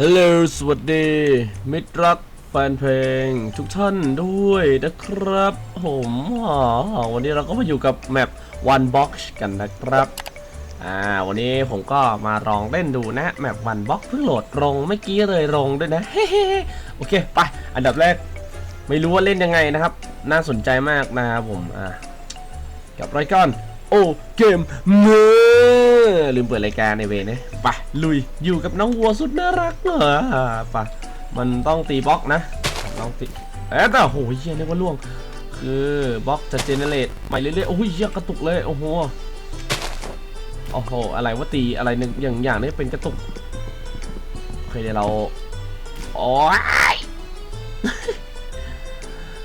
ฮัลโหลสวัสดี มิตรรักแฟนเพลง ทุกท่านด้วยนะครับ ผมวันนี้เราก็มาอยู่กับแมป One Box กันนะครับ อ่า วันนี้ผมก็มาลองเล่นดูนะแมป One Box เพิ่งโหลดลงเมื่อกี้เลยลงด้วยนะเฮ้โอเค ไป อันดับแรก ไม่รู้ว่าเล่นยังไงนะครับ น่าสนใจมากนะครับผม อ่ากับรายการ โอเกมเมอร์ลืมเปิดรายการในเวนะไปลุยอยู่กับน้องวัวสุดน่ารักเหรอไปมันต้องตีบล็อกนะต้องตีเอ๊ะแต่โอ้โหเฮียนึกว่าล่วง คือบล็อกจะเจเนเรตใหม่เรื่อยๆโอ้ยเฮียกระตุกเลยโอ้โหโอ้โหอะไรว่าตีอะไรหนึ่งอย่างอย่างนี้เป็นกระตุกโอเคเดี๋ยวเราโอ้ย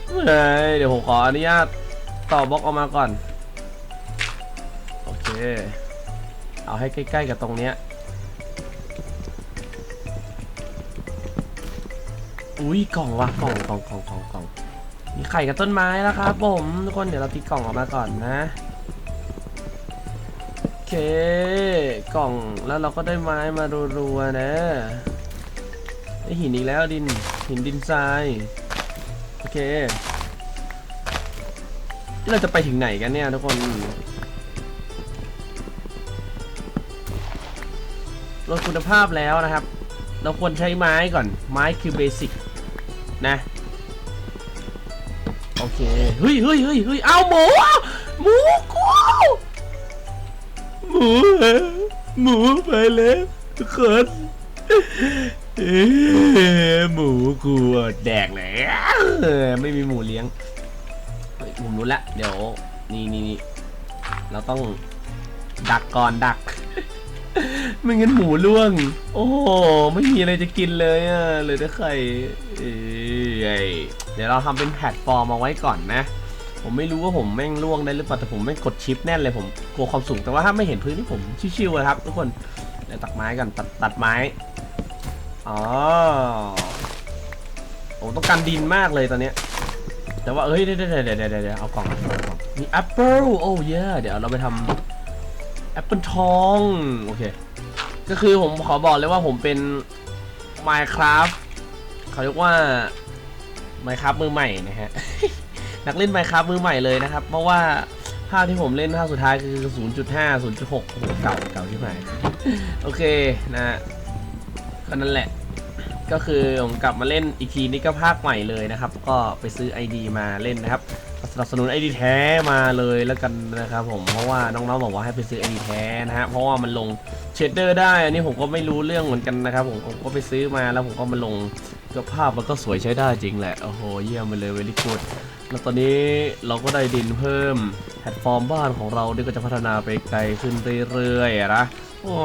เฮ้ยเดี๋ยวผมขออนุญาตต่อบล็อกออกมาก่อน อเคเอาให้ใกล้ ๆ กับตรงเนี้ย อุ้ยกล่องว่ะกล่องกล่องกล่องกล่องกล่องมีไข่กับต้นไม้แล้วครับผมทุกคนเดี๋ยวเราตีกล่องออกมาก่อนนะโอเค กล่องแล้วเราก็ได้ไม้มารัวๆนะได้หินอีกแล้วดินหินดินทรายโอเคนี่เราจะไปถึงไหนกันเนี่ยทุกคน ลดคุณภาพแล้วนะครับ เราควรใช้ไม้ก่อน ไม้คือเบสิกนะ โอเค เฮ้ยเฮ้ยเฮ้ยเฮ้ยเอาหมู หมูกูหมูหมูไปแล้วทุกคนหมูกูแดกเลยไม่มีหมูเลี้ยงผมรู้ละ เดี๋ยว นี่นี่นี่เราต้องดักก่อนดัก ไม่งั้นหมูล่วง โอ้โหไม่มีอะไรจะกินเลยอะเหลยแต่ไข่เอ้ยเดี๋ยวเราทำเป็นแพลตฟอร์มเอาไว้ก่อนนะ ผมไม่รู้ว่าผมแม่งล่วงได้หรือเปล่าแต่ผมแม่งกดชิปแน่นเลยผมกลัวความสูงแต่ว่าถ้าไม่เห็นพื้นที่ผมชิวๆเลยครับทุกคนเดี๋ยวตัดไม้ก่อนตัดตัดไม้อ๋อโอ้ต้องการดินมากเลยตอนเนี้ยแต่ว่าเอ้ยเดี๋ยวเดี๋ยวเดี๋ยวเดี๋ยวเอากล่องมีแอปเปิลโอ้เย่เดี๋ยวเราไปทำแอปเปิลทอง โอเค ก็คือผมขอบอกเลยว่าผมเป็น Minecraft เขาเรียกว่า Minecraft มือใหม่นะฮะ นักเล่น Minecraft มือใหม่เลยนะครับ เพราะว่าภาพที่ผมเล่นภาพสุดท้ายคือ 0.5 0.6โอ้โหเก่าเก่าที่ไหนโอเคนะก็นั่นแหละ ก็คือผมกลับมาเล่นอีกทีนี้ก็ภาคใหม่เลยนะครับ ก็ไปซื้อ ID มาเล่นนะครับ นับสนุน ID แท้มาเลยแล้วกันนะครับผมเพราะว่าน้องๆบอกว่าให้ไปซื้อ ID แท้นะฮะเพราะว่ามันลงเชดเดอร์ได้อันนี้ผมก็ไม่รู้เรื่องเหมือนกันนะครับผมผมก็ไปซื้อมาแล้วผมก็มาลงก็ภาพมันก็สวยใช้ได้จริงแหละโอ้โหเยี่ยมไปเลยเวลิกูดแล้วตอนนี้เราก็ได้ดินเพิ่มแพลตฟอร์มบ้านของเราเนี่ก็จะพัฒนาไปไกลขึ้นเรื่อยๆอะนะอ๋อ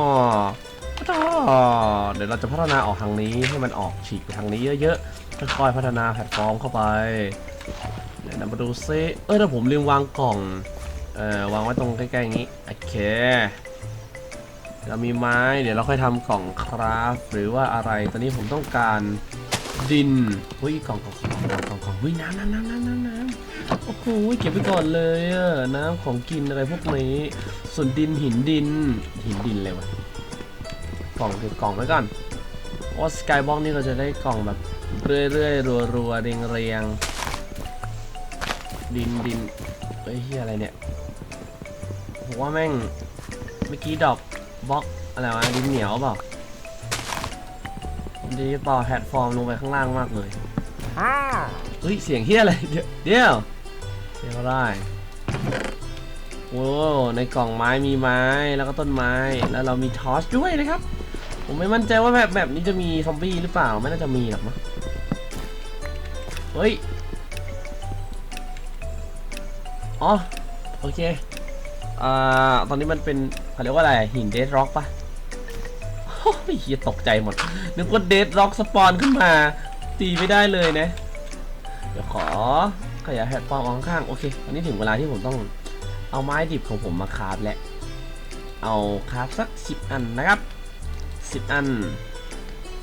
เดี๋ยวเราจะพัฒนาออกทางนี้ให้มันออกฉีกไปทางนี้เยอะๆค่อยๆพัฒนาแพลตฟอร์มเข้าไป ดี๋ยวมาดูซิเออถ้าผมลืมวางกล่อง เอ่อวางไว้ตรงใกล้ๆอย่างนี้ โอเค เรามีไม้ เดี๋ยวเราค่อยทำกล่องคราฟหรือว่าอะไร ตอนนี้ผมต้องการดินเฮ้ยกล่องกล่องกล่องกล่องกล่องกล่องเฮ้ยน้ำน้ำน้ำน้ำน้ำน้ำโอ้โหเก็บไว้ก่อนเลยอะน้ำของกินอะไรพวกนี้ ส่วนดินหินดิน หินดินเลยวะกล่องเก็บกล่องไว้ก่อนว่าสกายบ็อกนี่เราจะได้กล่องแบบเรื่อยๆรัวๆเรียงเรียงๆ ดินดินเฮ้ยเฮียอะไรเนี่ยผมว่าแม่งเมื่อกี้ดอกบล็อกอะไรวะดินเหนียวเปล่าดีต่อแพลตฟอร์มลงไปข้างล่างมากเลยเฮ้ยเสียงเฮียอะไรเดี๋ยวเดี๋ยวเสียงอะไรโอ้ในกล่องไม้มีไม้แล้วก็ต้นไม้แล้วเรามีทอร์ชด้วยนะครับ ผมไม่มั่นใจว่าแบบแบบนี้จะมีซอมบี้หรือเปล่าไม่น่าจะมีหรอกมั้งเฮ้ย อ๋อ โอเค อ่า ตอนนี้มันเป็นเขาเรียกว่าอะไรหินเดดร็อกปะโอ้ยเฮียตกใจหมด นึกว่าเดดร็อกสปอนขึ้นมา ตีไม่ได้เลยนะ เดี๋ยวขอขยายแพลตฟอร์มออกข้างๆโอเคตอนนี้ถึงเวลาที่ผมต้องเอาไม้ดิบของผมมาคราฟแล้ว เอาคราฟสักสิบอันนะครับสิบอัน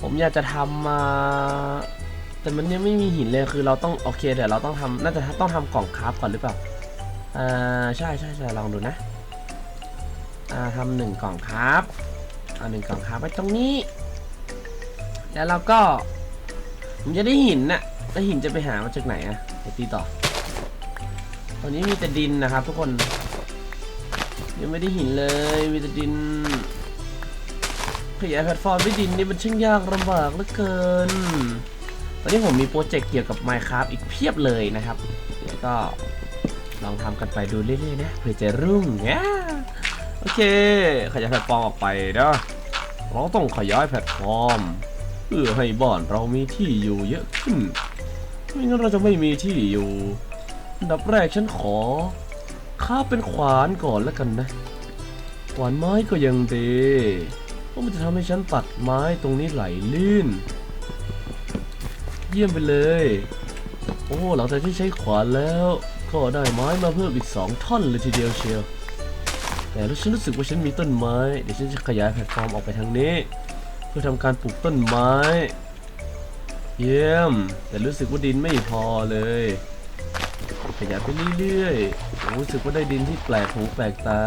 ผมอยากจะทำมา แต่มันยังไม่มีหินเลย คือเราต้องโอเคเดี๋ยวเราต้องทำน่าจะต้องทำกล่องคราฟก่อนหรือเปล่า อ่าใช่ใช่ใช่ลองดูนะ อ่าทำหนึ่งกล่องครับเอาหนึ่งกล่องครับไว้ตรงนี้ แล้วเราก็ผมจะได้หินน่ะแล้วหินจะไปหามาจากไหนอะเดี๋ยวตีต่อตอนนี้มีแต่ดินนะครับ ทุกคนยังไม่ได้หินเลยมีแต่ดินขยายแพลตฟอร์มด้วยดินนี่มันช่างยากลำบากเหลือเกิน ตอนนี้ผมมีโปรเจกต์เกี่ยวกับ Minecraft อีกเพียบเลยนะครับเดี๋ยวก็ ลองทำกันไปดูเรื่อยๆนะเผื่อจะรุ่งนะโอเค ขยายแพลตฟอร์มออกไปนะเราต้องขยายแพลตฟอร์ม เพื่อให้บ้านเรามีที่อยู่เยอะขึ้นไม่งั้นเราจะไม่มีที่อยู่อันดับแรกฉันขอค้าเป็นขวานก่อนแล้วกันนะ ขวานไม้ก็ยังดีเพราะมันจะทำให้ฉันตัดไม้ตรงนี้ไหลลื่น เยี่ยมไปเลย โอ้หลังจากที่ใช้ขวานแล้ว ก็ได้ไม้มาเพิ่มอีกสองท่อนเลยทีเดียวเชียว แต่แล้วฉันรู้สึกว่าฉันมีต้นไม้ เดี๋ยวฉันจะขยายแพลตฟอร์มออกไปทางนี้ เพื่อทำการปลูกต้นไม้ เยี่ยม แต่รู้สึกว่าดินไม่พอเลย ขยายไปเรื่อยๆ รู้สึกว่าได้ดินที่แปลกหูแปลกตา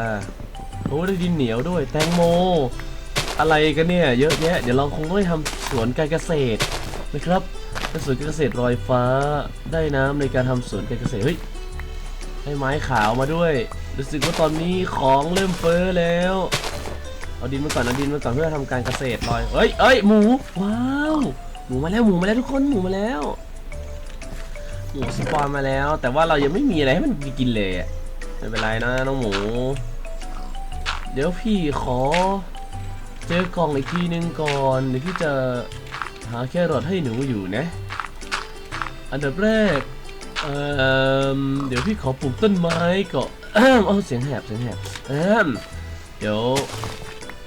โอ้ได้ดินเหนียวด้วย แตงโม อะไรกันเนี่ย เยอะแยะ เดี๋ยวเราคงต้องไปทำสวนการเกษตรนะครับเป็นสวนการเกษตรลอยฟ้าได้น้ำในการทำสวนการเกษตรเฮ้ย ให้ไม้ขาวมาด้วย รู้สึกว่าตอนนี้ของเริ่มเฟ้อแล้ว เอาดินมาก่อนเอาดินมาก่อนเพื่อทำการเกษตรลอยเอ้ยเอ้ยหมู ว้าว หมูมาแล้วหมูมาแล้วทุกคนหมูมาแล้วหมูสปอนมาแล้ว แต่ว่าเรายังไม่มีอะไรให้มันกินเลยอะไม่เป็นไรนะน้องหมู เดี๋ยวพี่ขอ เจอกล่องอีกทีนึงก่อนเดี๋ยวพี่จะหาแครอทให้หนูอยู่นะ อันดับแรก เอ่อเดี๋ยวพี่ขอปลูกต้นไม้ก่อนอ้าวเสียงแหบเสียงแหบอ้ามเดี๋ยว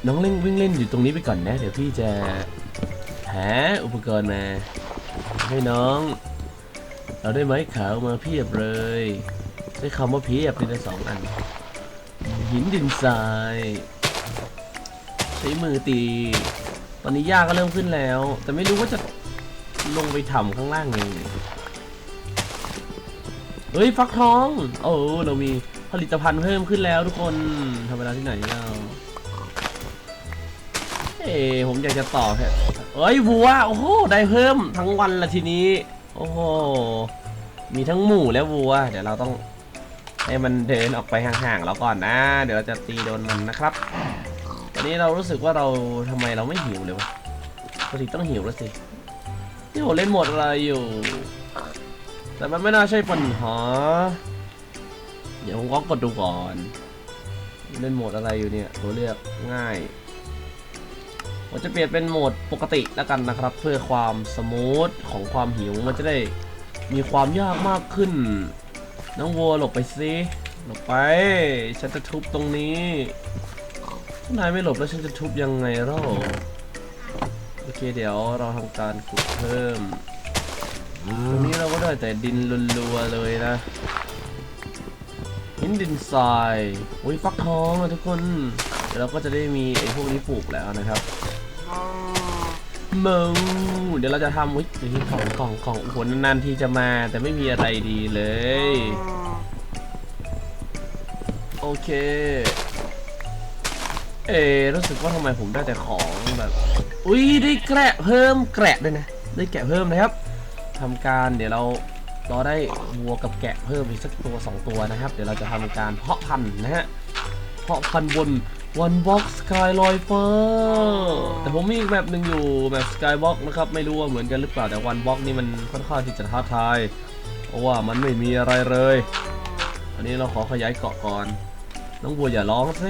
น้องเล่นวิ่งเล่นอยู่ตรงนี้ไปก่อนนะ เดี๋ยวพี่จะหาอุปกรณ์มา ให้น้อง เราได้ไม้ขาวมาเพียบเลยใช้คำว่าเพียบเลยนะสองอัน หินดินทรายใช้มือตี ตอนนี้ยากก็เริ่มขึ้นแล้ว แต่ไม่รู้ว่าจะลงไปทำข้างล่างยังไง เฮ้ยฟักทอง โอ้เรามีผลิตภัณฑ์เพิ่มขึ้นแล้วทุกคนธรรมดาที่ไหนเราเอ้ผมอยากจะต่อแค่เอ้ยวัว โอ้โห ได้เพิ่มทั้งวันละทีนี้ โอ้โห มีทั้งหมูและวัว เดี๋ยวเราต้องให้มันเดินออกไปห่างๆเราก่อนนะ เดี๋ยวเราจะตีโดนมันนะครับ ตอนนี้เรารู้สึกว่าเราทำไมเราไม่หิวเลยวะปกติต้องหิวแล้วสิ นี่ผมเล่นหมดอะไรอยู่ แต่มันไม่น่าใช่ปัญหา เดี๋ยวผมก็กดดูก่อน เล่นโหมดอะไรอยู่เนี่ย ตัวเลือกง่ายผมจะเปลี่ยนเป็นโหมดปกติแล้วกันนะครับ เพื่อความสมูทของความหิวมันจะได้มีความยากมากขึ้น น้องวัวหลบไปสิหลบไป ฉันจะทุบตรงนี้นายไม่หลบแล้วฉันจะทุบยังไงเล่าโอเคเดี๋ยวเราทำการขุดเพิ่ม ตรงนี้เราก็ได้แต่ดินรัวๆเลยนะหินดินทรายโอ้ยฟักทองอะทุกคนเดี๋ยวเราก็จะได้มีไอ้พวกนี้ปลูกแล้วนะครับมึงเดี๋ยวเราจะทำอุ้ยนี่กล่องกล่องกล่องโอ้โหนานๆทีจะมาแต่ไม่มีอะไรดีเลย โอเคเออรู้สึกว่าทำไมผมได้แต่ของแบบ อุ้ยได้แกะเพิ่มแกะด้วยนะ ได้แกะเพิ่มนะครับ ทำการเดี๋ยวเราเราได้วัวกับแกะเพิ่มอีกสักตัวสองตัวนะครับ เดี๋ยวเราจะทำการเพาะพันธุ์นะฮะเพาะพันธุ์บน One Box Sky ลอยเฟ้าแต่ผมมีอีกแบบหนึ่งอยู่แบบ Sky Box นะครับ ไม่รู้ว่าเหมือนกันหรือเปล่าแต่ One Box นี่มันค่อนข้างที่จะท้าทายเพราะว่ามันไม่มีอะไรเลย อันนี้เราขอขยายเกาะก่อน น้องบัวอย่าร้องสิ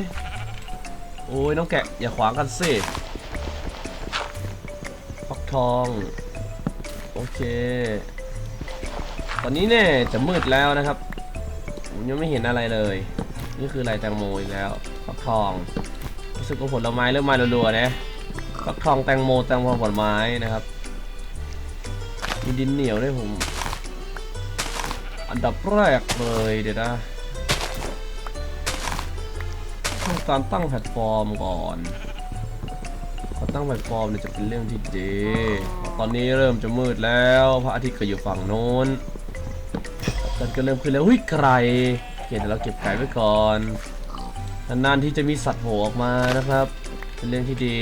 โอ้ยน้องแกะอย่าขวางกันสิฟักทอง โอเค ตอนนี้เนี่ยจะมืดแล้วนะครับผมยังไม่เห็นอะไรเลย นี่คืออะไรแตงโมอีกแล้วฟักทองรู้สึกว่าผลไม้เริ่มมารัวๆนะฟักทองแตงโมแตงโมผลไม้นะครับ มีดินเหนียวด้วยผม อันดับแรกเลยเดี๋ยวนะต้องการตั้งแพลตฟอร์มก่อน พอตั้งแพลตฟอร์มเนี่ยจะเป็นเรื่องที่ดี ตอนนี้เริ่มจะมืดแล้วพระอาทิตย์ก็อยู่ฝั่งโน้นกันก็เริ่มขึ้นแล้วหุ้ยไก่เคเดี๋ยวเราเก็บไก่ไว้ก่อนนานๆที่จะมีสัตว์โผล่ออกมานะครับ เป็นเรื่องที่ดี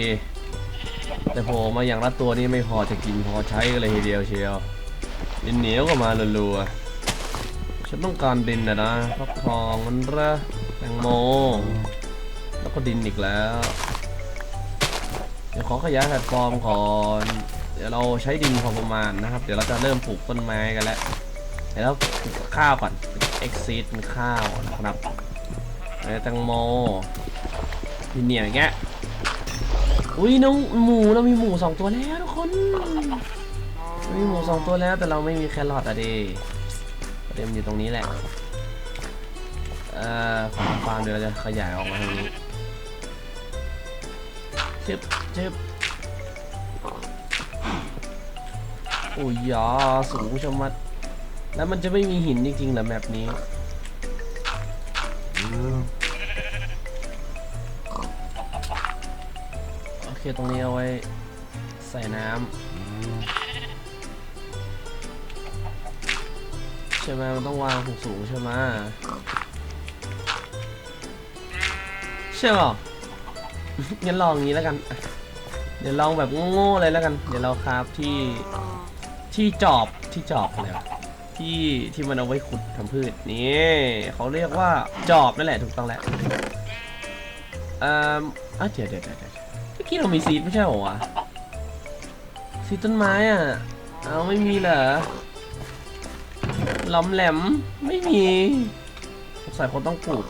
แต่โผล่มาอย่างละตัวนี้ไม่พอจะกินพอใช้กันเลยทีเดียวเชียวดินเหนียวก็มาลัวๆฉันต้องการดินนะนะฟักทองมันระแตงโมแล้วก็ดินอีกแล้ว เดี๋ยวขอขยายแพลตฟอร์มก่อนเดี๋ยวเราใช้ดินพอประมาณนะครับ เดี๋ยวเราจะเริ่มปลูกต้นไม้กันแล้วเดี๋ยวเราปลูกข้าวก่อน exit เป็นข้าวนะครับแล้วแตงโมดินเหนียวอย่างเงี้ยอุ้ยน้องหมูเรามีหมูสองตัวแล้วทุกคนมีหมูสองตัวแล้วแต่เราไม่มีแครอทอะดิประเด็นมันอยู่ตรงนี้แหละเอ่อฟาร์มเดี๋ยวเราจะขยายออกมาทางนี้ชึบ ชึบโอ้ยยาสูงชะมัด แล้วมันจะไม่มีหินจริงๆเหรอแบบนี้โอเคตรงนี้เอาไว้ ใส่น้ำใช่ไหมมันต้องวางสูงๆใช่ไหมใช่ป่ะงั้นลองงนี้แล้วกัน เดี๋ยวลองแบบโง่ๆเลยแล้วกัน เดี๋ยวเราคราฟที่ที่จอบที่จอบอะไรวะที่ที่มันเอาไว้ขุดทำพืชนี่เขาเรียกว่าจอบนั่นแหละถูกต้องแล้วอ่าอะเดี๋ยวเดี๋ยวเดี๋ยวเมื่อกี้เรามีซีดไม่ใช่หรอวะซีดต้นไม้อะเอาไม่มีเหรอล้อมแหลมไม่มีสงสัยคนต้องปลูก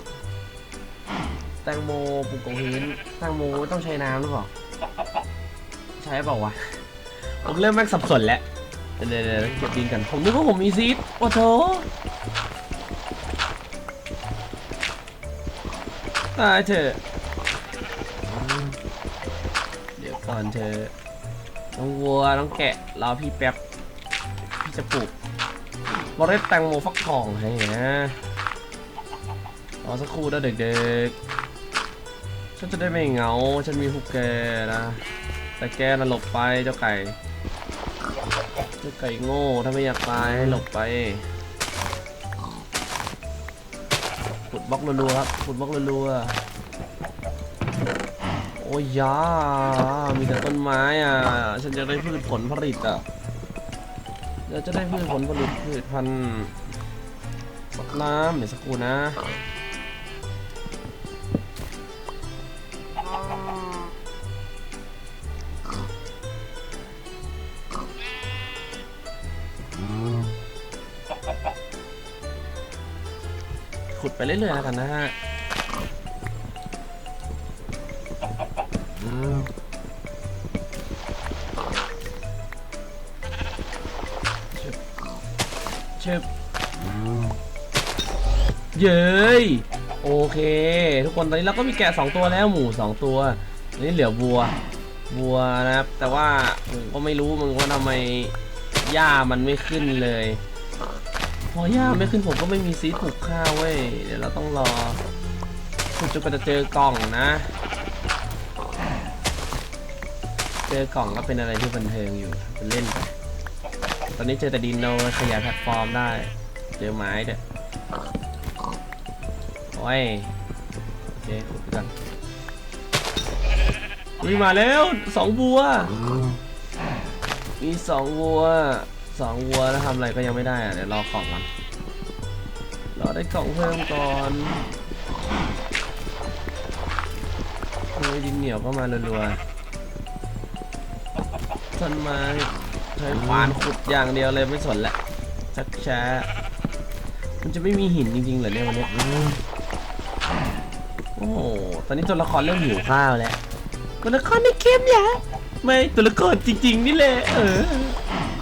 แตงโมปลูกกับพื้นแตงโมต้องใช้น้ำหรือเปล่า ใช้เปล่าวะ ผมเริ่มแม่งสับสนแล้วเดี๋ยวเดี๋ยวเดี๋ยวเก็บดินกัน ผมนึกว่าผมมีซีดโอ้โถตายเถอะเดี๋ยวก่อนเธอะน้องวัวน้องแกะรอพี่แป๊บ พี่จะปลูกเมล็ดแตงโมฟักทองให้นะรอสักครู่นะเด็กๆ ฉันจะได้ไม่เหงา ฉันมีพวกแกนะ แต่แกนหลบไปเจ้าไก่เจ้าไก่โง่ถ้าไม่อยากตายให้หลบไปขุดบล็อกรัวๆครับขุดบล็อกรัวๆโอ้ยยามีแต่ต้นไม้อะ ฉันจะได้พืชผลผลิตอะเดี๋ยวจะได้พืชผลผลิตพืชพันธุ์สักน้ำเดี๋ยวสักครู่นะ เรื่อยๆแล้วกันนะฮะชึบเย้ยโอเค ทุกคนตอนนี้เราก็มีแกะ 2 ตัวแล้วหมู2 ตัวนนี้เหลือวัววัวนะครับ แต่ว่าผมก็ไม่รู้มึงว่าทำไมหญ้ามันไม่ขึ้นเลย พอหญ้าไม่ขึ้นผมก็ไม่มีซีดปลูกข้าวเว้ย เดี๋ยวเราต้องรอคุณจะจะเจอกล่องนะ เจอกล่องก็เป็นอะไรที่บันเทิงอยู่เป็นเล่นไป ตอนนี้เจอแต่ดินโนขยายแพลตฟอร์มได้ เจอไม้เด้อโอ้ยโอเคขุดก่อนมีมาแล้วสองวัว มีสองวัว สองวัวแล้วทำอะไรก็ยังไม่ได้อะเดี๋ยวรอกล่องก่อนรอได้กล่องเพิ่มก่อนโอ้ยดินเหนียวก็มารัวๆต้นไม้ใช้ขวานขุดอย่างเดียวเลยไม่สนแหละชักช้ามันจะไม่มีหินจริงๆเหรอเนี่ยวันนี้โอ้โหตอนนี้ตัวละครเริ่มหิวข้าวแล้วตัวละครในเกมเหรอไม่ตัวละครจริง ๆ นี่แหละเออ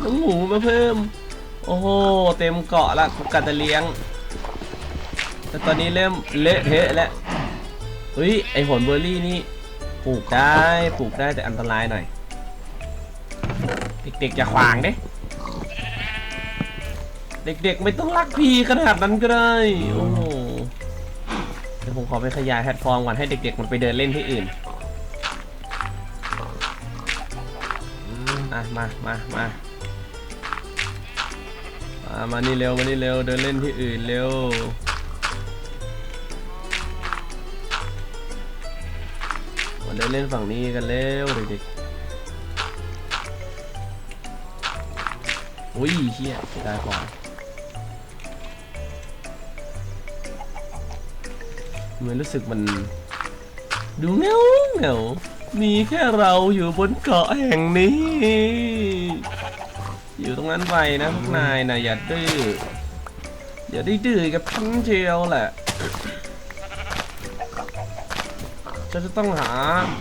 น้องหมูมาเพิ่ม โอ้โห เต็มเกาะละกูกัดจะเลี้ยง แต่ตอนนี้เริ่มเละเทะแล้วเฮ้ย ไอผลเบอร์รี่นี่ปลูกได้ ปลูกได้แต่อันตรายหน่อย เด็กๆอย่าขวางเด้เด็กๆไม่ต้องรักพีขนาดนั้นก็ได้ โอ้โหเดี๋ยวผมขอไปขยายแพลตฟอร์มก่อนให้เด็กๆมันไปเดินเล่นที่อื่นอะมามามา มานี่เร็วมานี่เร็วเดินเล่นที่อื่นเร็วมาเดินเล่นฝั่งนี้กันเร็วเด็กๆโอ้ยเฮียได้ก่อนเหมือนรู้สึกมัน ดูเงาเงามีแค่เราอยู่บนเกาะแห่งนี้ อยู่ตรงนั้นไปนะพวกนายนะอย่าดื้ออย่าได้ดื้อกับฉันเชียวแหละฉันจะต้องหา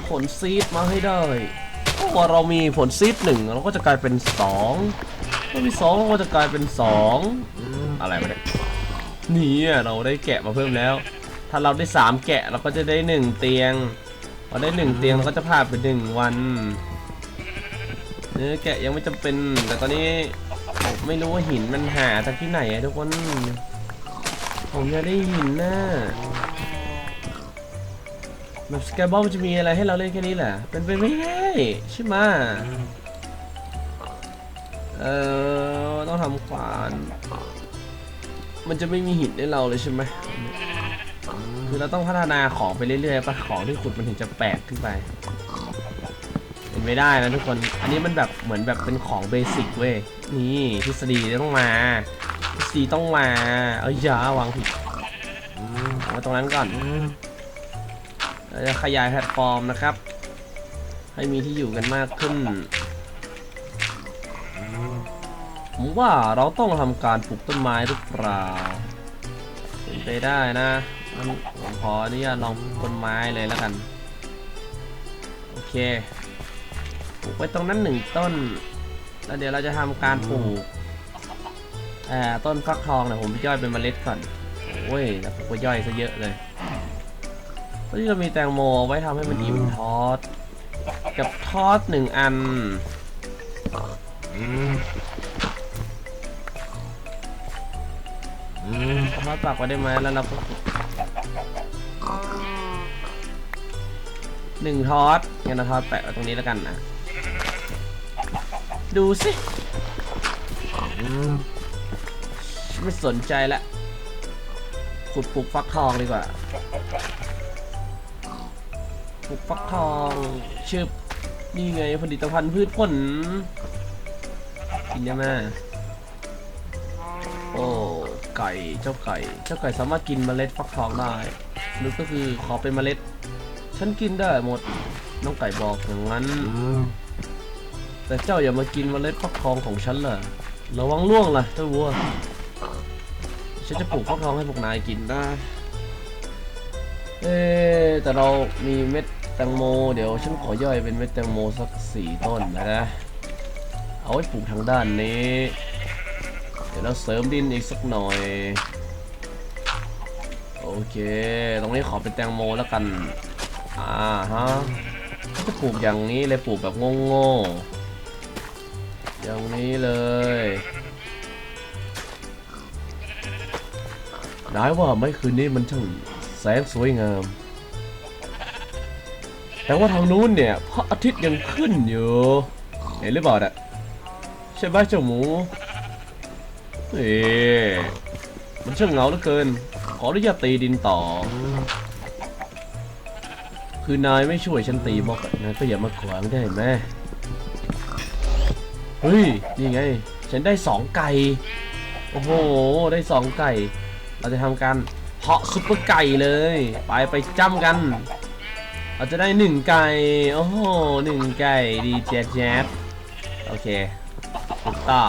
ผลซีดมาให้ได้พราะว่าเรามีผลซีดหนึ่งเราก็จะกลายเป็นสองถ้ามีสองเราก็จะกลายเป็นสองอะไรวะเนี่ยนี่เราได้แกะมาเพิ่มแล้ว ถ้าเราได้สามแกะเราก็จะได้หนึ่งเตียงพอได้หนึ่งเตียงเราก็จะผ่านไปหนึ่งวัน เนื้อแกะยังไม่จำเป็น แต่ตอนนี้ผมไม่รู้ว่าหินมันหาจากที่ไหนอะทุกคน ผมอยากได้หินนะแบบสแกบอลมันจะมีอะไรให้เราเล่นแค่นี้แหละเป็นไปไม่ได้ใช่ไหมเออต้องทำขวาน มันจะไม่มีหินให้เราเลยใช่ไหมคือเราต้องพัฒนาของไปเรื่อยๆปะของที่ขุดมันถึงจะแปลกขึ้นไป นไม่ได้นะทุกคน อันนี้มันแบบเหมือนแบบเป็นของเบสิกเว้ย นี่ทฤษฎีต้องมา ทฤษฎีต้องมา เอ้ยอย่าวางผิดเอาตรงนั้นก่อนเราจะขยายแพลตฟอร์มนะครับ ให้มีที่อยู่กันมากขึ้น ผมว่าเราต้องทำการปลูกต้นไม้หรือเปล่าเป็นไปได้นะงั้นผมขออนุญาตลองปลูกต้นไม้เลยแล้วกัน โอเค ลูกไว้ตรงนั้นหนึ่งต้น แล้วเดี๋ยวเราจะทำการปลูกอ่าต้นฟักทองเนี่ยผมย่อยเป็นเมล็ดก่อนโอ้ยแล้วผมก็ย่อยซะเยอะเลยตอนนี้เรามีแตงโมไว้ทำให้มันอิ่มทอด กับทอดหนึ่งอันทอดปักไว้ได้ไหมแล้วเราก็หนึ่งทอดงั้นเราทอดแปะไว้ตรงนี้แล้วกันนะ ดูสิไม่สนใจละขุดปลูกฟักทองดีกว่าปลูกฟักทองชื่อนี่ไงผลิตภัณฑ์พืชผลกินได้ไหมโอ้ไก่เจ้าไก่ เจ้าไก่สามารถกินเมล็ดฟักทองได้นึกก็คือขอเป็นเมล็ด ฉันกินได้หมด น้องไก่บอกอย่างนั้น แต่เจ้าอย่ามากินเมล็ดฟักทองของฉันล่ะระวังล่วงล่ะเจ้าวัว ฉันจะปลูกฟักทองให้พวกนายกินได้เอ๊ะแต่เรามีเม็ดแตงโม เดี๋ยวฉันขอย่อยเป็นเม็ดแตงโมสักสี่ต้นนะ เอาไว้ปลูกทางด้านนี้ เดี๋ยวเราเสริมดินอีกสักหน่อย โอเค ตรงนี้ขอเป็นแตงโมแล้วกัน อ่าฮะจะปลูกอย่างนี้เลยปลูกแบบโง่ๆ อย่างนี้เลยได้ว่าไม่คืนนี้มันช่างแสงสวยงาม แต่ว่าทางนู้นเนี่ยพระอาทิตย์ยังขึ้นอยู่ เห็นหรือเปล่าเนี่ยใช่ไหมเจ้าหมูเอ๊มันช่างเหงาเหลือเกิน ขออนุญาตตีดินต่อ คือนายไม่ช่วยฉันตีบล็อกอะนายก็อย่ามาขวางได้ไหม เฮ้ยนี่ไง ฉันได้สองไก่ โอ้โห ได้สองไก่ เราจะทำการเพาะซุปเปอร์ไก่เลย ไปไปจ้ำกัน เราจะได้หนึ่งไก่ โอ้โหหนึ่งไก่ดีแจ๊ดแจ๊ดโอเคถูกต่อ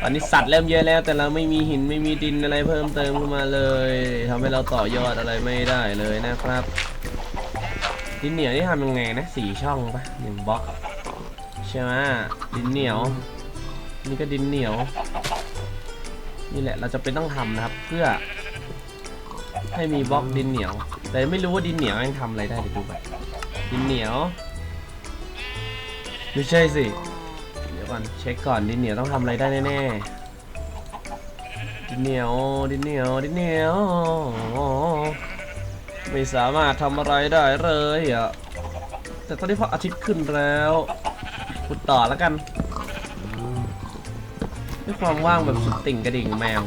ตอนนี้สัตว์เริ่มเยอะแล้วแต่เราไม่มีหินไม่มีดินอะไรเพิ่มเติมเข้ามาเลยทำให้เราต่อยอดอะไรไม่ได้เลยนะครับดินเหนียวนี่ทำยังไงนะสี่ช่องปะหนึ่งบล็อก ใช่ไหมดินเหนียว นี่ก็ดินเหนียว นี่แหละเราจะเป็นต้องทำนะครับ เพื่อ ให้มีบล็อกดินเหนียว แต่ไม่รู้ว่าดินเหนียวยังทำอะไรได้เดี๋ยวดูไปดินเหนียว ไม่ใช่สิ เดี๋ยวก่อนเช็คก่อนดินเหนียวต้องทำอะไรได้แน่ๆดินเหนียวดินเหนียวดินเหนียวไม่สามารถทำอะไรได้เลยอะแต่ตอนนี้พระอาทิตย์ขึ้นแล้ว ขุดต่อแล้วกันด้วยความว่างแบบสุดติ่งกระดิ่งแมว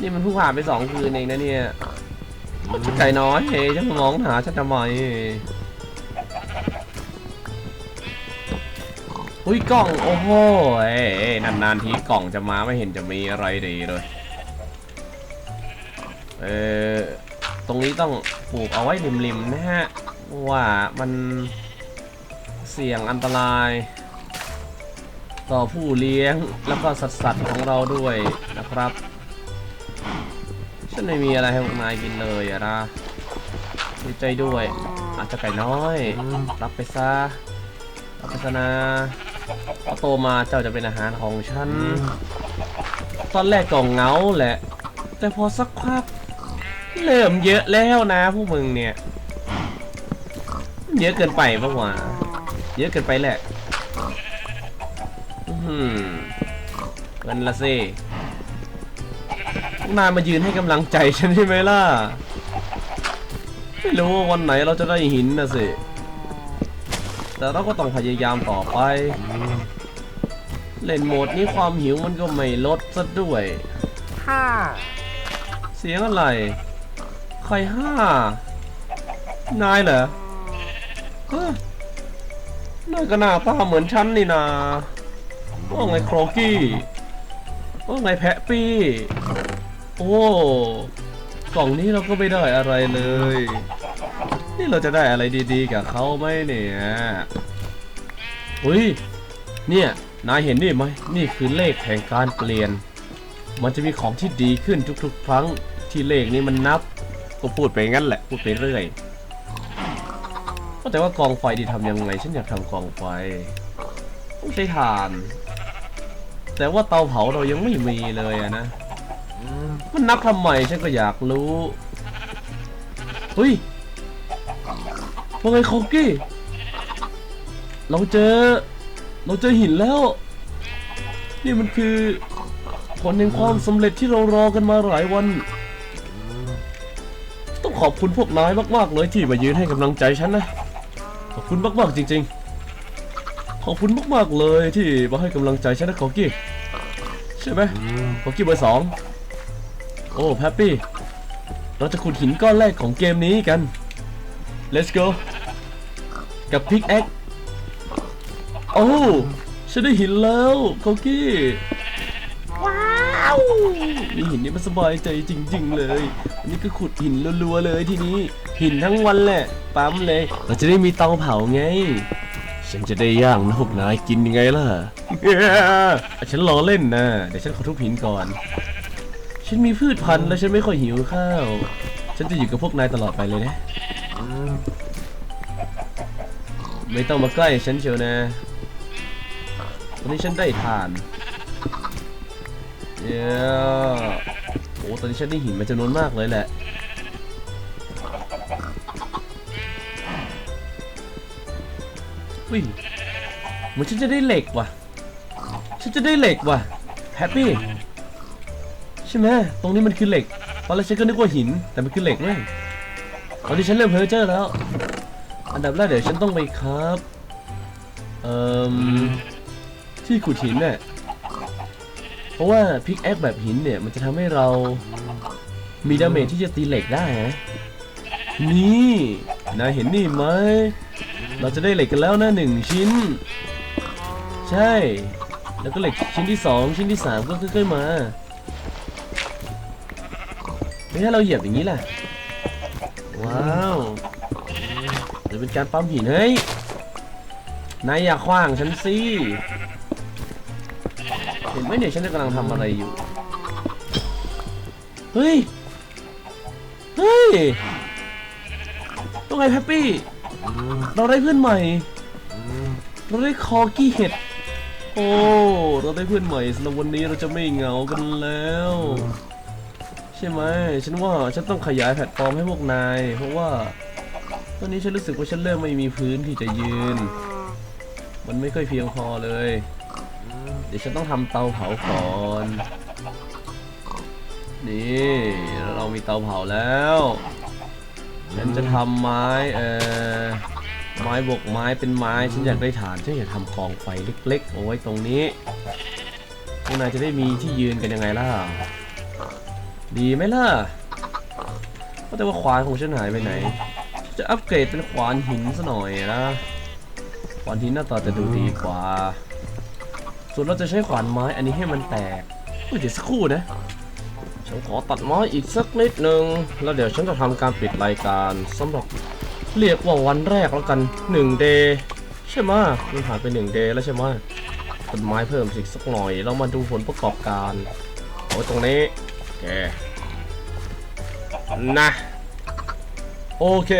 นี่มันเพิ่งผ่านไปสองคืนเองนะเนี่ยจะไก่น้อยเฮ้จะมองหาฉันทำไมอุ้ยกล่อง โอ้โหนานๆทีกล่องจะมาไม่เห็นจะมีอะไรดีเลย เออตรงนี้ต้องปลูกเอาไว้ริมๆนะฮะ ว่ามันเสี่ยงอันตราย ต่อผู้เลี้ยงแล้วก็สัตว์สัตว์ของเราด้วยนะครับ ฉันไม่มีอะไรให้พวกนายกินเลยอะนะดีใจด้วย อาจจะไก่น้อย รับไปซะรับไปซะนะพอโตมาเจ้าจะเป็นอาหารของฉัน ตอนแรกก็เงาแหละ แต่พอสักพักเริ่มเยอะแล้วนะพวกมึงเนี่ย เยอะเกินไปปะวะเยอะเกินไปแหละอื้อหือเงินละสิพวกนายมายืนให้กำลังใจฉันใช่ไหมล่ะ ไม่รู้ว่าวันไหนเราจะได้หินนะสิ แต่เราก็ต้องพยายามต่อไป เล่นโหมดนี้ความหิวมันก็ไม่ลดซะด้วย ห้า เสียงอะไร ใครห้า นายเหรอ ฮะนายก็หน้าตาเหมือนฉันนี่นาว่าไงโครกี้ว่าไงแพะปี้ โอ้กล่องนี้เราก็ไม่ได้อะไรเลย นี่เราจะได้อะไรดีๆ กับเขาไหมเนี่ยอุ้ยเนี่ยนายเห็นนี่ไหมนี่คือเลขแห่งการเปลี่ยน มันจะมีของที่ดีขึ้นทุกๆ ครั้งที่เลขนี้มันนับ ก็พูดไปงั้นแหละพูดไปเรื่อย ก็แต่ว่ากองไฟดีทำยังไงฉันอยากทำกองไฟต้องใช้ถ่าน แต่ว่าเตาเผาเรายังไม่มีเลยอะนะมันนับทำไมฉันก็อยากรู้เฮ้ยว่าไงโคกี้เราเจอ เราเจอหินแล้ว นี่มันคือผลแห่งความสำเร็จที่เรารอกันมาหลายวัน ต้องขอบคุณพวกนายมาก ๆ เลยที่มายืนให้กำลังใจฉันนะ อบคุณมากๆจริง ๆ ขอบคุณมากๆเลยที่มาให้กำลังใจฉันนะโคกี้ ใช่ไหมโคกี้เบอร์สองโอ้แพปปี้ เราจะขุดหินก้อนแรกของเกมนี้กัน let's go กับพิกแอคโอ้ฉันได้หินแล้วโคกี้ว้าวนี่หินนี่มันสบายใจจริง ๆ เลย อันนี้ก็ขุดหินรัวๆเลยทีนี้ หินทั้งวันแหละปั๊มเลย เราจะได้มีเตาเผาไง ฉันจะได้ย่างนะพวกนายกินยังไงล่ะฉันรอเล่นนะเดี๋ยวฉันขอทุบหินก่อน ฉันมีพืชพันธุ์แล้วฉันไม่ค่อยหิวข้าว ฉันจะอยู่กับพวกนายตลอดไปเลยนะ ไม่ต้องมาใกล้ฉันเชียวนะวันนี้ฉันได้ทานเย้โอ้ตอนนี้ฉันได้หินมาจำนวนมากเลยแหละ อุ้ยเหมือนฉันจะได้เหล็กว่ะ ฉันจะได้เหล็กว่ะแฮปปี้ใช่ไหมตรงนี้มันคือเหล็กตอนแรกฉันก็นึกว่าหินแต่มันคือเหล็กเว้ยตอนนี้ฉันเริ่มเพ้อเจ้อแล้ว อันดับแรกเดี๋ยวฉันต้องไปครับเอ่อที่ขุดหินเนี่ยเพราะว่าพิกแอคแบบหินเนี่ยมันจะทำให้เรามีดาเมจที่จะตีเหล็กได้นะนี่นายเห็นนี่ไหม เราจะได้เหล็กกันแล้วนะหนึ่งชิ้น ใช่ แล้วก็เหล็กชิ้นที่สองชิ้นที่สามก็ค่อยๆมาไม่ถ้าเราเหยียบอย่างนี้แหละว้าวจะเป็นการปั๊มหินเฮ้ยนายอย่าขว้างฉันสิเห็นไหมเนี่ยฉันกำลังทำอะไรอยู่ เฮ้ย เฮ้ย ต้องไงแฮปปี้ เราได้เพื่อนใหม่ เราได้คอกี้เห็ด โอ้ เราได้เพื่อนใหม่สำหรับวันนี้เราจะไม่เหงากันแล้ว ใช่ไหม ฉันว่าฉันต้องขยายแพลตฟอร์มให้พวกนาย เพราะว่า ตอนนี้ฉันรู้สึกว่าฉันเริ่มไม่มีพื้นที่จะยืน มันไม่ค่อยเพียงพอเลย เดี๋ยวฉันต้องทำเตาเผาก่อน นี่ เรามีเตาเผาแล้ว ฉันจะทำไม้เอ่อไม้บวกไม้เป็นไม้ฉันอยากได้ฐานฉันอยากทำกองไฟเล็ก ๆ เอาไว้ตรงนี้พวกนายจะได้มีที่ยืนกันยังไงล่ะ ดีไหมล่ะว่าแต่ว่าขวานของฉันหายไปไหน จะอัปเกรดเป็นขวานหินซะหน่อยนะขวานหินหน้าตาจะดูดีกว่า ส่วนเราจะใช้ขวานไม้อันนี้ให้มันแตกเฮ้ยเดี๋ยวสักครู่นะ ฉันขอตัดไม้อีกสักนิดหนึ่งแล้วเดี๋ยวฉันจะทำการปิดรายการสำหรับเรียกว่าวันแรกแล้วกัน1 day ใช่ไหมมันผ่านไป1 day แล้วใช่ไหมต้นไม้เพิ่มอีกสักหน่อย เรามาดูผลประกอบการเอาไว้ตรงนี้โอเคนะโอเค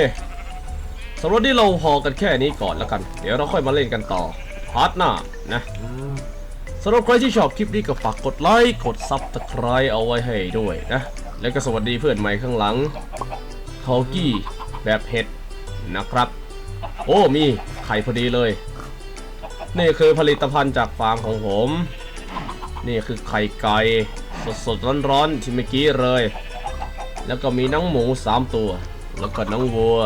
สำหรับที่เราพอกันแค่นี้ก่อนแล้วกัน เดี๋ยวเราค่อยมาเล่นกันต่อพาร์ทหน้านะ สำหรับใครที่ชอบคลิปนี้ก็ฝากกดไลค์กดซับสไคร b e เอาไว้ให้ด้วยนะ แล้วก็สวัสดีเพื่อนใหม่ข้างหลังคอกี้แบบเห็ดนะครับ โอ้มีไข่พอดีเลย นี่คือผลิตภัณฑ์จากฟาร์มของผม นี่คือไข่ไก่สดๆร้อนๆที่เมื่อกี้เลย แล้วก็มีน้องหมู 3 ตัว แล้วก็น้องวัว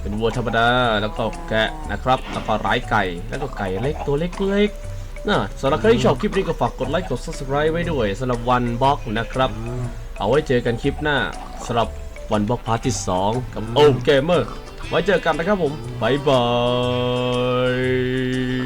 เป็นวัวธรรมดาแล้วก็แกะนะครับ แล้วก็ร้ายไก่แล้วก็ไก่เล็กตัวเล็กๆ นะสำหรับใครที่ชอบคลิปนี้ก็ฝากกดไลค์กด subscribe ไว้ด้วยสำหรับวันบล็อกนะครับ เอาไว้เจอกันคลิปหน้าสำหรับวันบล็อกพาร์ทที่ 2 กับโอเกมเมอร์ไว้เจอกันนะครับผม บ๊ายบาย